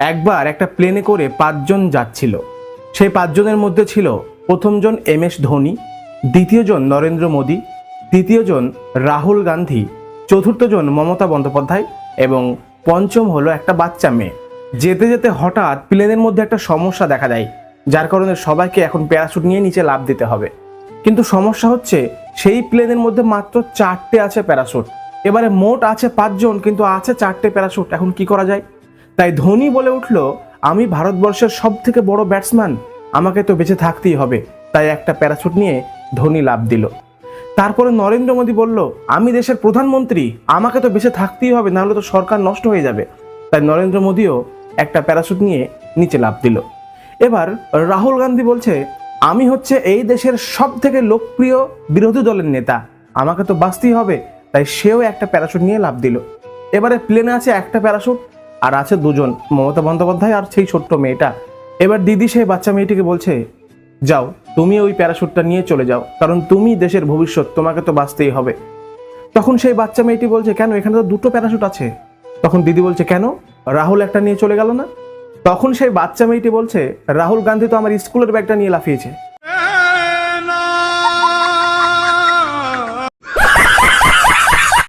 একবার একটা প্লেনে করে পাঁচজন যাচ্ছিল। সেই পাঁচজনের মধ্যে ছিল প্রথমজন এম এস ধোনি দ্বিতীয়জন নরেন্দ্র মোদী তৃতীয়জন রাহুল গান্ধী চতুর্থজন মমতা বন্দ্যোপাধ্যায় এবং পঞ্চম হলো একটা বাচ্চা মেয়ে। যেতে যেতে হঠাৎ প্লেনের মধ্যে একটা সমস্যা দেখা দেয়, যার কারণে সবাইকে এখন প্যারাশুট নিয়ে নিচে লাভ দিতে হবে। কিন্তু সমস্যা হচ্ছে সেই প্লেনের মধ্যে মাত্র চারটে আছে প্যারাশুট। এবারে মোট আছে পাঁচজন, কিন্তু আছে চারটে প্যারাশুট, এখন কি করা যায়? তাই ধোনি বলে উঠল, আমি ভারতবর্ষের সব থেকে বড় ব্যাটসম্যান, আমাকে তো বেঁচে থাকতেই হবে। তাই একটা প্যারাশুট নিয়ে ধোনি লাভ দিল। তারপরে নরেন্দ্র মোদী বলল, আমি দেশের প্রধানমন্ত্রী, আমাকে তো বেঁচে থাকতেই হবে, নাহলে তো সরকার নষ্ট হয়ে যাবে। তাই নরেন্দ্র মোদীও একটা প্যারাশুট নিয়ে নিচে লাভ দিল। এবার রাহুল গান্ধী বলছে, আমি হচ্ছে এই দেশের সব থেকে লোকপ্রিয় বিরোধী দলের নেতা, আমাকে তো বাঁচতেই হবে। তাই সেও একটা প্যারাশুট নিয়ে লাভ দিল। এবারে প্লেনে আছে একটা প্যারাশুট আর আছে দুজন, মমতা বন্দ্যোপাধ্যায় আর সেই ছোট্ট মেয়েটা। এবার দিদি সেই বাচ্চা মেয়েটিকে বলছে, যাও, তুমি ওই প্যারাশুটটা নিয়ে চলে যাও, কারণ তুমি দেশের ভবিষ্যৎ, তোমাকে তো বাঁচতেই হবে। তখন সেই বাচ্চা মেয়েটি বলছে, কেন, এখানে তো দুটো প্যারাশুট আছে? তখন দিদি বলছে, কেন, রাহুল একটা নিয়ে চলে গেল না? তখন সেই বাচ্চা মেয়েটি বলছে, রাহুল গান্ধী তো আমার স্কুলের ব্যাগটা নিয়ে লাফিয়েছে।